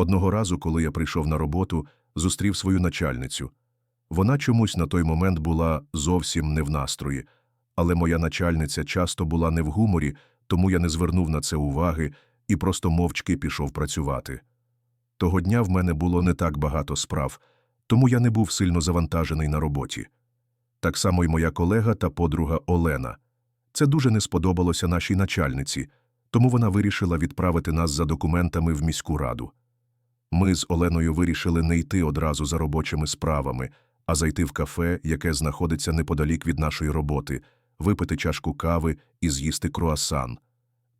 Одного разу, коли я прийшов на роботу, зустрів свою начальницю. Вона чомусь на той момент була зовсім не в настрої, але моя начальниця часто була не в гуморі, тому я не звернув на це уваги і просто мовчки пішов працювати. Того дня в мене було не так багато справ, тому я не був сильно завантажений на роботі. Так само й моя колега та подруга Олена. Це дуже не сподобалося нашій начальниці, тому вона вирішила відправити нас за документами в міську раду. Ми з Оленою вирішили не йти одразу за робочими справами, а зайти в кафе, яке знаходиться неподалік від нашої роботи, випити чашку кави і з'їсти круасан.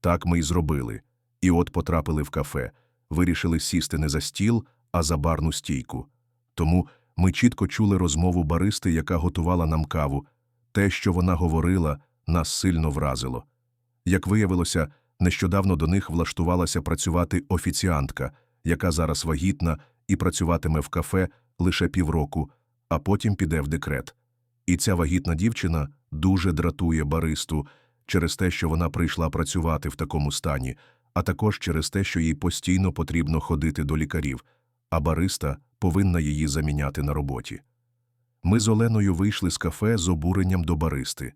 Так ми й зробили. І от потрапили в кафе, вирішили сісти не за стіл, а за барну стійку. Тому ми чітко чули розмову баристи, яка готувала нам каву. Те, що вона говорила, нас сильно вразило. Як виявилося, нещодавно до них влаштувалася працювати офіціантка, яка зараз вагітна і працюватиме в кафе лише півроку, а потім піде в декрет. І ця вагітна дівчина дуже дратує баристу через те, що вона прийшла працювати в такому стані, а також через те, що їй постійно потрібно ходити до лікарів, а бариста повинна її заміняти на роботі. Ми з Оленою вийшли з кафе з обуренням до баристи.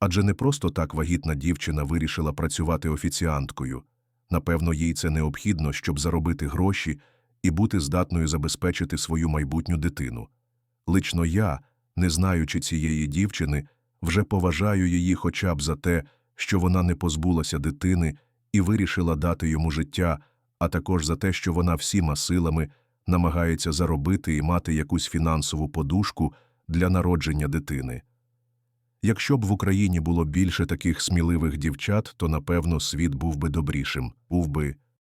Адже не просто так вагітна дівчина вирішила працювати офіціанткою. Напевно, їй це необхідно, щоб заробити гроші і бути здатною забезпечити свою майбутню дитину. Лично я, не знаючи цієї дівчини, вже поважаю її хоча б за те, що вона не позбулася дитини і вирішила дати йому життя, а також за те, що вона всіма силами намагається заробити і мати якусь фінансову подушку для народження дитини. Якщо б в Україні було більше таких сміливих дівчат, то напевно світ був би добрішим, був би